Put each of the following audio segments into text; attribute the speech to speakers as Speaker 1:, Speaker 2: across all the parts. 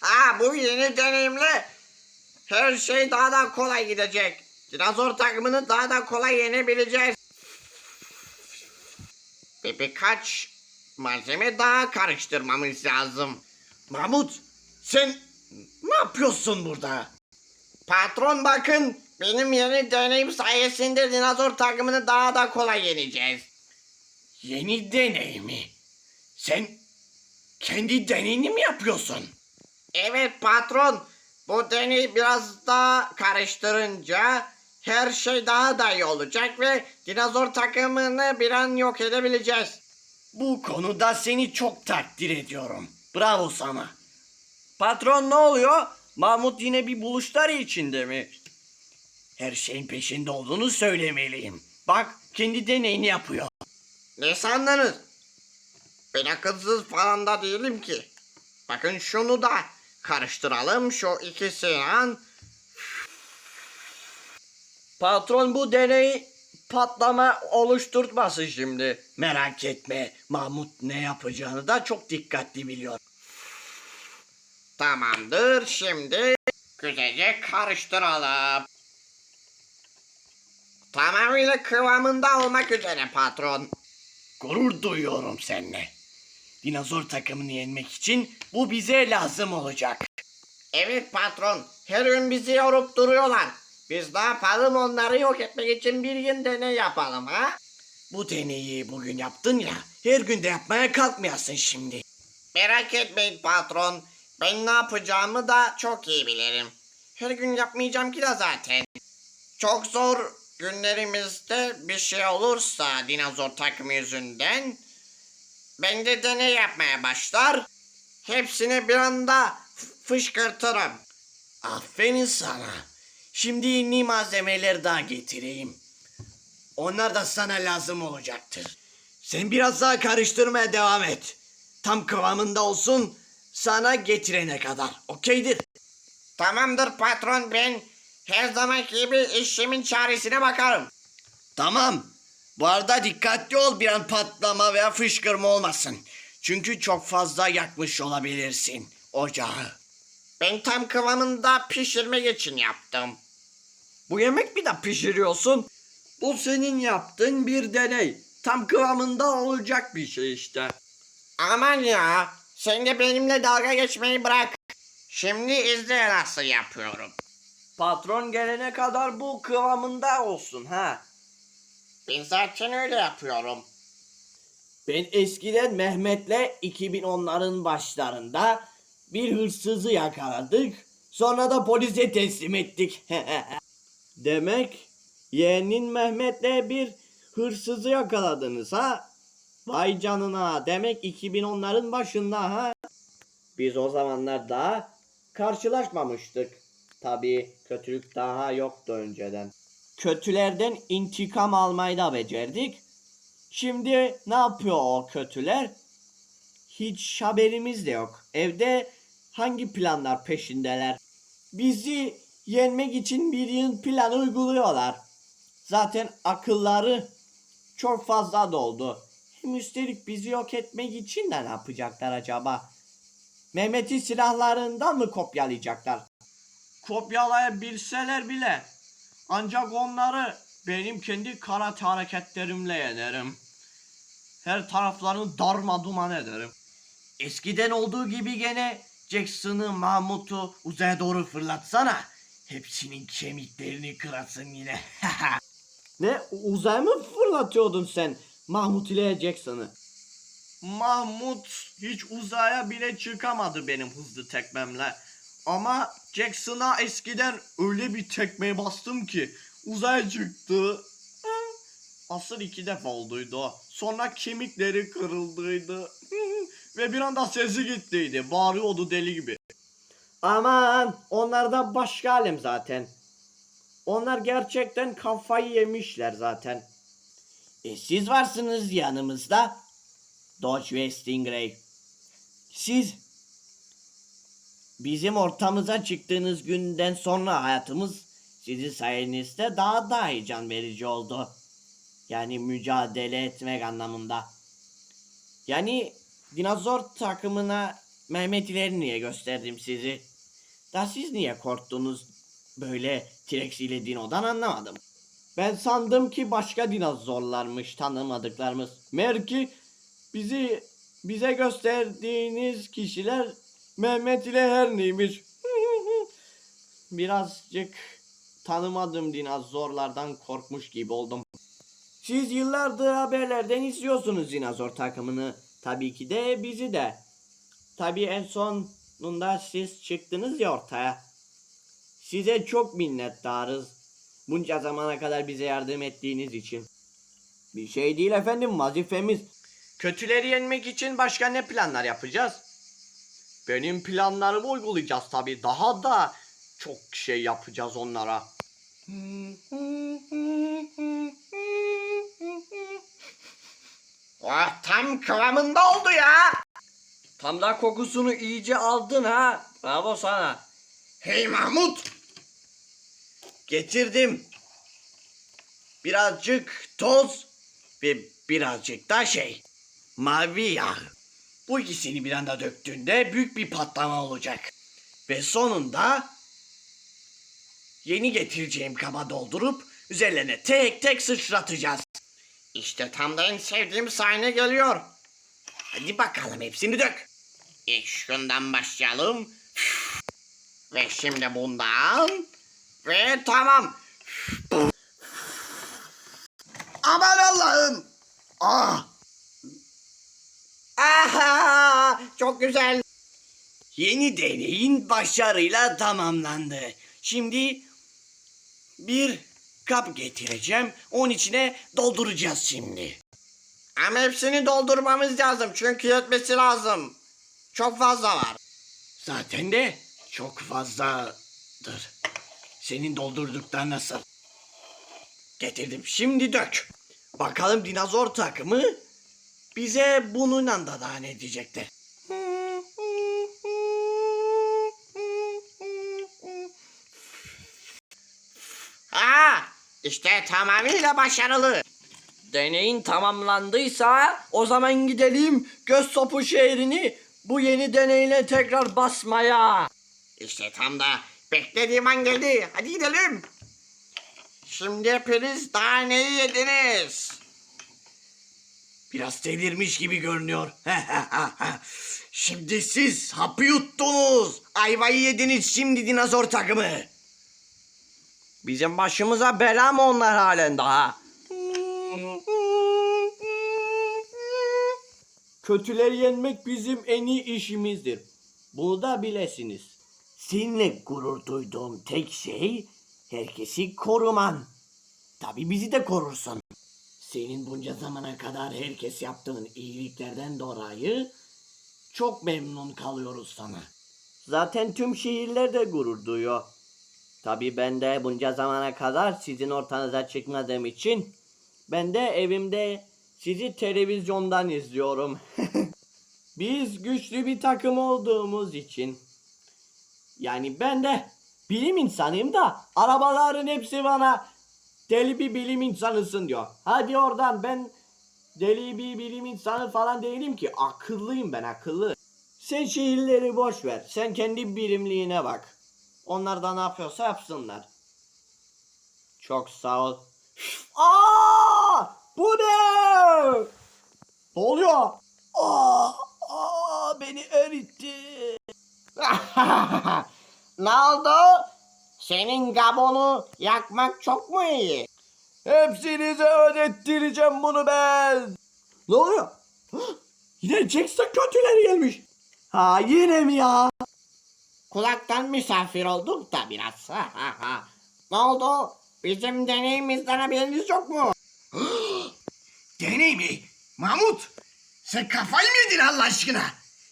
Speaker 1: Ha bu yeni deneyimle her şey daha da kolay gidecek. Dinozor takımını daha da kolay yenebileceğiz. Ve birkaç malzeme daha karıştırmamız lazım. Mahmut sen ne yapıyorsun burada? Patron bakın benim yeni deneyim sayesinde dinozor takımını daha da kolay yeneceğiz. Yeni deney mi? Sen kendi deneyini mi yapıyorsun? Evet patron. Bu deneyi biraz daha karıştırınca her şey daha da iyi olacak ve dinozor takımını bir an yok edebileceğiz. Bu konuda seni çok takdir ediyorum. Bravo sana. Patron ne oluyor? Mahmut yine bir buluşlar içinde mi? Her şeyin peşinde olduğunu söylemeliyim. Bak kendi deneyini yapıyor. Ne sandınız? Ben akılsız falan da değilim ki. Bakın şunu da karıştıralım şu ikisini. Patron bu deney patlama oluşturtmasın şimdi. Merak etme Mahmut ne yapacağını da çok dikkatli biliyor. Tamamdır şimdi güzelce karıştıralım. Tamamıyla kıvamında olmak üzere patron. Gurur duyuyorum seninle. Dinozor takımını yenmek için bu bize lazım olacak. Evet patron. Her gün bizi yorup duruyorlar. Biz ne yapalım onları yok etmek için bir gün deney yapalım ha? Bu deneyi bugün yaptın ya. Her gün de yapmaya kalkmayasın şimdi. Merak etmeyin patron. Ben ne yapacağımı da çok iyi bilirim. Her gün yapmayacağım ki de zaten. Çok zor günlerimizde bir şey olursa dinozor takımı yüzünden ben de deney yapmaya başlar. Hepsini bir anda fışkırtırım. Aferin sana. Şimdi yeni malzemeler daha getireyim. Onlar da sana lazım olacaktır. Sen biraz daha karıştırmaya devam et. Tam kıvamında olsun sana getirene kadar. Okeydir. Tamamdır patron ben her zaman gibi işimin çaresine bakarım. Tamam. Bu arada dikkatli ol bir an patlama veya fışkırma olmasın. Çünkü çok fazla yakmış olabilirsin ocağı. Ben tam kıvamında pişirmek için yaptım. Bu yemek mi de pişiriyorsun? Bu senin yaptığın bir deney. Tam kıvamında olacak bir şey işte. Aman ya. Sen de benimle dalga geçmeyi bırak. Şimdi izle nasıl yapıyorum. Patron gelene kadar bu kıvamında olsun ha. Ben zaten öyle yapıyorum. Ben eskiden Mehmet'le 2010'ların başlarında bir hırsızı yakaladık. Sonra da polise teslim ettik. Demek yeğenin Mehmet'le bir hırsızı yakaladınız ha? Vay canına demek 2010'ların başında ha? Biz o zamanlar daha karşılaşmamıştık. Tabii kötülük daha yoktu önceden. Kötülerden intikam almayı da becerdik. Şimdi ne yapıyor o kötüler? Hiç haberimiz de yok. Evde hangi planlar peşindeler? Bizi yenmek için bir yıl plan uyguluyorlar. Zaten akılları çok fazla doldu. Hem üstelik bizi yok etmek için de ne yapacaklar acaba? Mehmet'in silahlarından mı kopyalayacaklar? Kopyalayabilseler bile ancak onları benim kendi karate hareketlerimle yenerim. Her taraflarını darma duman ederim. Eskiden olduğu gibi gene Jackson'ı, Mahmut'u uzaya doğru fırlatsana. Hepsinin kemiklerini kırasın yine. ne? Uzaya mı fırlatıyordun sen Mahmut ile Jackson'ı? Mahmut hiç uzaya bile çıkamadı benim hızlı tekmemle. Ama Jackson'a eskiden öyle bir tekme bastım ki uzaya çıktı. Asıl iki defa olduydu. Sonra kemikleri kırıldıydı. Ve bir anda sesi gittiydi. Bağırıyordu deli gibi. Aman onlardan başka alem zaten. Onlar gerçekten kafayı yemişler zaten. E siz varsınız yanımızda. Dodge ve Stingray. Siz bizim ortamıza çıktığınız günden sonra hayatımız sizin sayenizde daha da heyecan verici oldu. Yani mücadele etmek anlamında. Yani dinozor takımına Mehmet İleri niye gösterdim sizi? Da siz niye korktunuz böyle T-Rex ile Dino'dan anlamadım. Ben sandım ki başka dinozorlarmış tanımadıklarımız. Meğer ki bizi bize gösterdiğiniz kişiler Mehmet ile Herni'ymiş. Birazcık tanımadığım dinozorlardan korkmuş gibi oldum. Siz yıllardır haberlerden izliyorsunuz dinozor takımını. Tabii ki de bizi de. Tabii en sonunda siz çıktınız ya ortaya. Size çok minnettarız. Bunca zamana kadar bize yardım ettiğiniz için. Bir şey değil efendim vazifemiz. Kötüleri yenmek için başka ne planlar yapacağız? Benim planlarımı uygulayacağız tabii. Daha da çok şey yapacağız onlara. Ah, tam kıvamında oldu ya. Tam da kokusunu iyice aldın ha. Bravo sana. Hey Mahmut. Getirdim. Birazcık toz ve birazcık da şey. Mavi yağ. Bu ikisini bir anda döktüğünde büyük bir patlama olacak. Ve sonunda yeni getireceğim kaba doldurup üzerlerine tek tek sıçratacağız. İşte tam da en sevdiğim sahne geliyor. Hadi bakalım hepsini dök. İlk şundan başlayalım. Ve şimdi bundan. Ve tamam. Aman Allah'ım. Ah. Aha, çok güzel. Yeni deneyin başarıyla tamamlandı. Şimdi bir kap getireceğim. Onun içine dolduracağız şimdi. Ama hepsini doldurmamız lazım. Çünkü yetmesi lazım. Çok fazla var. Zaten de çok fazladır. Senin doldurduktan nasıl? Getirdim. Şimdi dök. Bakalım dinozor takımı bize bununla da daha ne diyecekler. Aa, işte tamamıyla başarılı. Deneyin tamamlandıysa o zaman gidelim göz sopu şehrini bu yeni deneyle tekrar basmaya. İşte tam da beklediğim an geldi. Hadi gidelim. Şimdi hepiniz daha neyi yediniz? Biraz delirmiş gibi görünüyor. Şimdi siz hapı yuttunuz. Ayvayı yediniz şimdi dinozor takımı. Bizim başımıza bela mı onlar halen daha? Kötüleri yenmek bizim en iyi işimizdir. Bunu da bilesiniz. Seninle gurur duyduğum tek şey herkesi koruman. Tabi bizi de korursun. Senin bunca zamana kadar herkes yaptığın iyiliklerden dolayı çok memnun kalıyoruz sana. Zaten tüm şehirler de gurur duyuyor. Tabi ben de bunca zamana kadar sizin ortanıza çıkmadığım için ben de evimde sizi televizyondan izliyorum. Biz güçlü bir takım olduğumuz için. Yani ben de bilim insanıyım da arabaların hepsi bana deli bir bilim insanısın diyor. Hadi oradan ben deli bir bilim insanı falan değilim ki. Akıllıyım ben akıllı. Sen şehirleri boş ver. Sen kendi bilimliğine bak. Onlar da ne yapıyorsa yapsınlar. Çok sağ ol. Aa! Bu ne? Ne oluyor? Aa! Aa! Beni eritti. ne oldu? Senin gabonu yakmak çok mu iyi? Hepsinize ödettireceğim bunu ben. Ne oluyor? Yine Jackson kötüleri gelmiş. Ha yine mi ya? Kulaktan misafir olduk da biraz. ne oldu? Bizim deneyimizden haberiniz yok mu?
Speaker 2: Deney mi? Mahmut! Sen kafayı mı yedin Allah aşkına?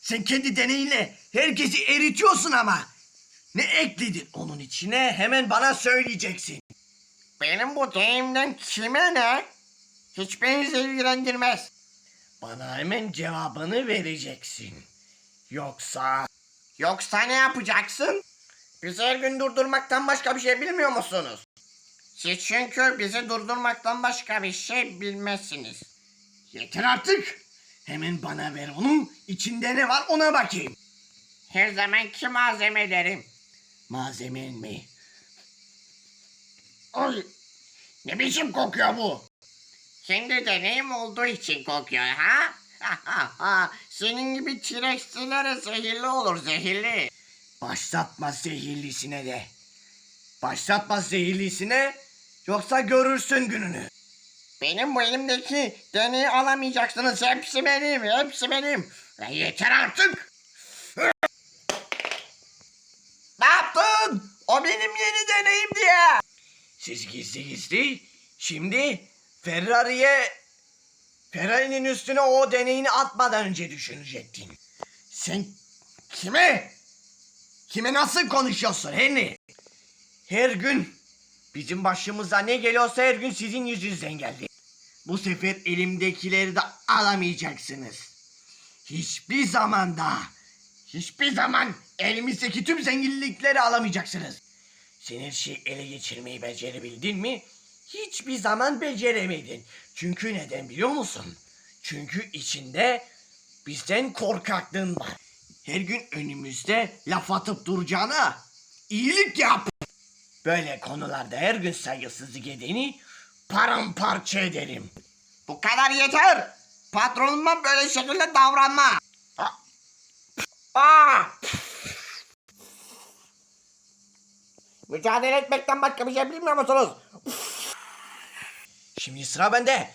Speaker 2: Sen kendi deneyinle herkesi eritiyorsun ama. Ne ekledin onun içine hemen bana söyleyeceksin.
Speaker 1: Benim bu deneyimden kime ne? Hiç beni ilgilendirmez.
Speaker 2: Bana hemen cevabını vereceksin. Yoksa
Speaker 1: Yoksa ne yapacaksın? Bizi her gün durdurmaktan başka bir şey bilmiyor musunuz?
Speaker 2: Siz çünkü bizi durdurmaktan başka bir şey bilmezsiniz.
Speaker 1: Yeter artık. Hemen bana ver onu. İçinde ne var ona bakayım.
Speaker 2: Her zamanki malzemelerim.
Speaker 1: Malzemen mi? Ay, ne biçim kokuyor bu?
Speaker 2: Kendi deneyim olduğu için kokuyor ha? Senin gibi T-Rex'lere zehirli olur zehirli.
Speaker 1: Başlatma zehirlisine de. Başlatma zehirlisine yoksa görürsün gününü.
Speaker 2: Benim bu elimdeki deneyi alamayacaksınız. Hepsi benim, hepsi benim. Yeter artık. ne yaptın? O benim yeni deneyim diye.
Speaker 1: Siz gizli gizli şimdi Ferrari'ye Ferrari'nin üstüne o deneyini atmadan önce düşünecektin. Sen kime? Kime nasıl konuşuyorsun Henry? Her gün bizim başımıza ne geliyorsa her gün sizin yüzünüzden geldi. Bu sefer elimdekileri de alamayacaksınız. Hiçbir zaman daha, hiçbir zaman elimizdeki tüm zenginlikleri alamayacaksınız. Sen her şeyi ele geçirmeyi becerebildin mi? Hiçbir zaman beceremedin. Çünkü neden biliyor musun? Çünkü içinde bizden korkaklığın var. Her gün önümüzde laf atıp duracağına iyilik yap. Böyle konularda her gün saygısızlık edeni paramparça ederim.
Speaker 2: Bu kadar yeter. Patronuma böyle şekilde davranma. Aa! Mücadele etmekten başka bir şey bilmiyor musunuz?
Speaker 1: Şimdi sıra bende.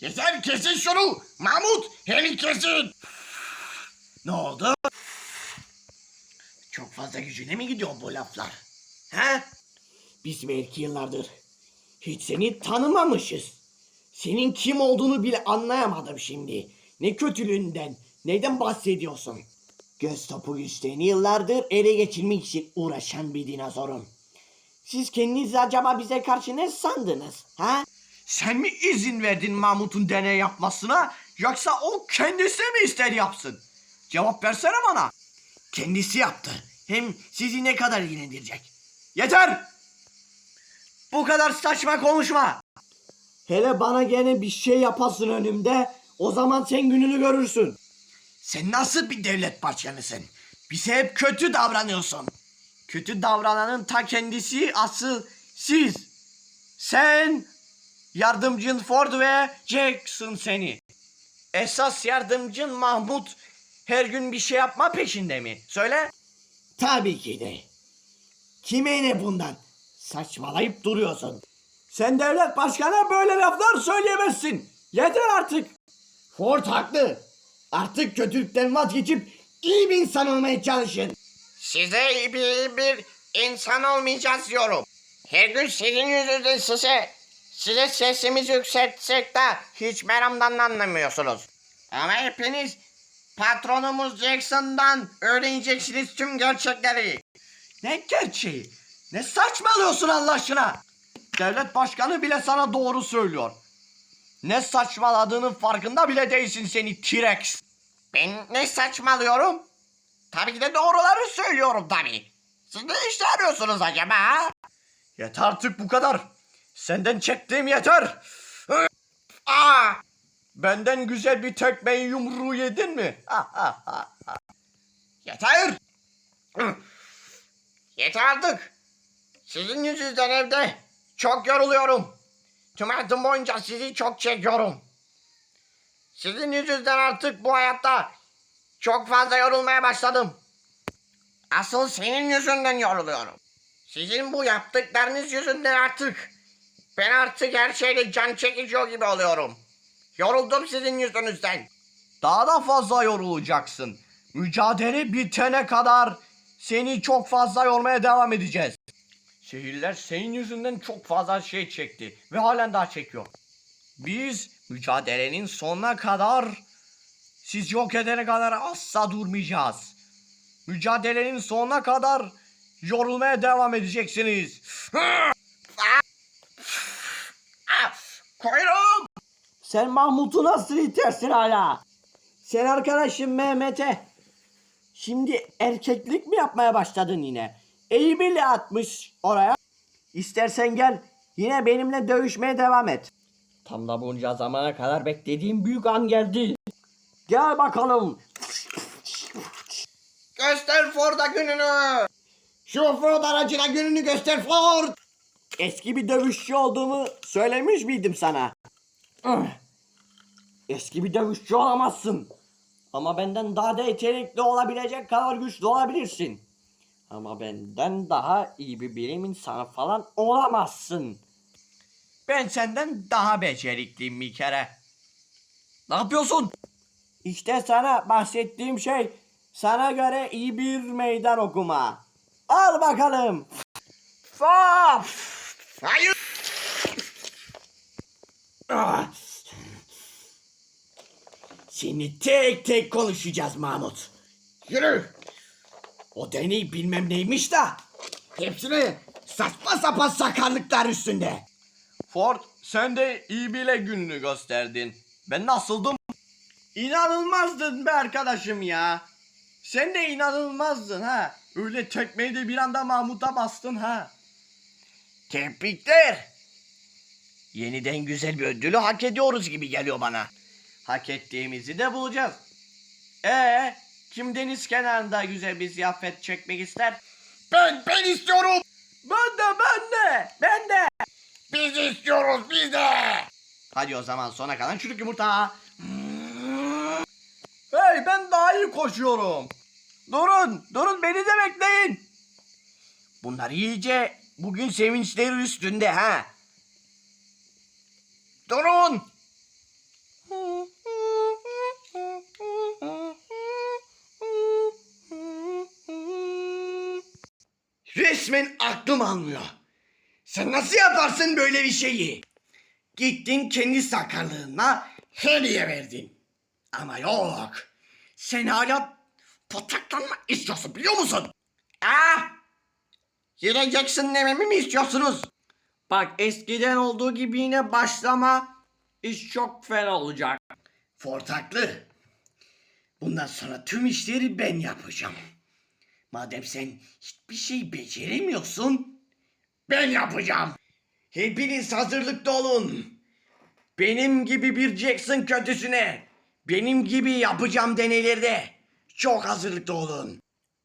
Speaker 2: Yeter kesin şunu. Mahmut heli kesin.
Speaker 1: Ne oldu? Çok fazla gücüne mi gidiyor bu laflar? He? Biz belki yıllardır hiç seni tanımamışız. Senin kim olduğunu bile anlayamadım şimdi. Ne kötülüğünden, neyden bahsediyorsun? Göz topu güçlerini yıllardır ele geçirmek için uğraşan bir dinozorum. Siz kendinizi acaba bize karşı ne sandınız? Ha? Sen mi izin verdin Mahmut'un deney yapmasına yoksa o kendisi mi ister yapsın? Cevap versene bana. Kendisi yaptı. Hem sizi ne kadar ilgilendirecek? Yeter! Bu kadar saçma konuşma. Hele bana gene bir şey yapasın önümde. O zaman sen gününü görürsün. Sen nasıl bir devlet başkanısın? Bize hep kötü davranıyorsun. Kötü davrananın ta kendisi asıl siz. Sen yardımcın Ford ve Jackson seni. Esas yardımcın Mahmut her gün bir şey yapma peşinde mi? Söyle. Tabii ki de. Kime ne bundan? Saçmalayıp duruyorsun. Sen devlet başkanına böyle laflar söyleyemezsin. Yeter artık. Ford haklı. Artık kötülükten vazgeçip iyi bir insan olmaya çalışın.
Speaker 2: Size iyi bir, bir insan olmayacağız diyorum. Her gün sizin yüzünüzden size, size sesimizi yükseltsek de hiç meramdan anlamıyorsunuz. Ama hepiniz patronumuz Jackson'dan öğreneceksiniz tüm gerçekleri.
Speaker 1: Ne gerçeği? Ne saçmalıyorsun Allah aşkına? Devlet başkanı bile sana doğru söylüyor. Ne saçmaladığının farkında bile değilsin seni T-Rex.
Speaker 2: Ben ne saçmalıyorum? Tabii ki de doğruları söylüyorum tabii. Siz ne işe arıyorsunuz acaba?
Speaker 1: Yeter artık bu kadar. Senden çektiğim yeter.
Speaker 2: Aa!
Speaker 1: Benden güzel bir tekmeyi yumruğu yedin mi?
Speaker 2: Yeter! Yeter artık. Sizin yüzünüzden evde çok yoruluyorum. Tüm hayatım boyunca sizi çok çekiyorum. Sizin yüzünüzden artık bu hayatta çok fazla yorulmaya başladım. Asıl senin yüzünden yoruluyorum. Sizin bu yaptıklarınız yüzünden artık ben artık her şeyle can çekiciyor gibi oluyorum. Yoruldum sizin yüzünüzden.
Speaker 1: Daha da fazla yorulacaksın. Mücadele bitene kadar seni çok fazla yormaya devam edeceğiz. Şehirler senin yüzünden çok fazla şey çekti ve halen daha çekiyor. Biz mücadelenin sonuna kadar siz yok edene kadar asla durmayacağız. Mücadelenin sonuna kadar yorulmaya devam edeceksiniz.
Speaker 2: Kuyruğum!
Speaker 1: Sen Mahmut'u nasıl itersin hala? Sen arkadaşın Mehmet'e
Speaker 3: Şimdi erkeklik mi yapmaya başladın yine? Eğimiyle atmış oraya. İstersen gel yine benimle dövüşmeye devam et. Tam da bunca zamana kadar beklediğim büyük an geldi. Gel bakalım.
Speaker 1: Göster Ford'a gününü. Şu Ford aracına gününü göster Ford.
Speaker 3: Eski bir dövüşçü olduğumu söylemiş miydim sana? Eski bir dövüşçü olamazsın. Ama benden daha da yetenekli olabilecek kadar güçlü olabilirsin. Ama benden daha iyi bir bilim insanı falan olamazsın.
Speaker 2: Ben senden daha becerikliyim bir kere. Ne yapıyorsun?
Speaker 3: İşte sana bahsettiğim şey sana göre iyi bir meydan okuma. Al bakalım.
Speaker 2: Faf!
Speaker 1: Hayır.
Speaker 3: Ah. Seni tek tek konuşacağız Mahmut.
Speaker 1: Yürü.
Speaker 3: O deney bilmem neymiş da
Speaker 1: Hepsini saçma sapan sakarlıklar üstünde.
Speaker 2: Ford sen de iyi bile gününü gösterdin. Ben nasıldım? İnanılmazdın be arkadaşım ya. Sen de inanılmazdın ha. Öyle tekmeyi de bir anda Mahmut'a bastın ha.
Speaker 1: Tebrikler. Yeniden güzel bir ödülü hak ediyoruz gibi geliyor bana.
Speaker 2: Hak ettiğimizi de bulacağız. Ee, kim deniz kenarında güzel bir ziyafet çekmek ister?
Speaker 1: Ben, ben istiyorum.
Speaker 2: Ben de ben de ben de.
Speaker 1: Biz istiyoruz biz de.
Speaker 2: Hadi o zaman sona kalan çürük yumurta. Hey ben daha iyi koşuyorum. Durun durun beni de bekleyin.
Speaker 1: Bunlar iyice bugün sevinçleri üstünde ha. Durun. Resmen aklım almıyor. Sen nasıl yaparsın böyle bir şeyi? Gittin kendi sakarlığına hediye verdin. Ama yok. Sen hala pataklanma istiyorsun biliyor musun? Ah! Yine Jackson dememi mi istiyorsunuz?
Speaker 3: Bak eskiden olduğu gibi yine başlama. İş çok fena olacak.
Speaker 1: Ford haklı. Bundan sonra tüm işleri ben yapacağım. Madem sen hiçbir şey beceremiyorsun, ben yapacağım. Hepiniz hazırlıklı olun. Benim gibi bir Jackson kötüsüne, benim gibi yapacağım deneylerde çok hazırlıklı olun.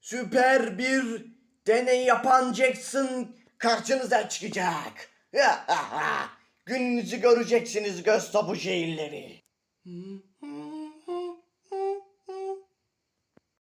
Speaker 1: Süper bir deney yapan Jackson karşınıza çıkacak. Gününüzü göreceksiniz göz topu şehirleri.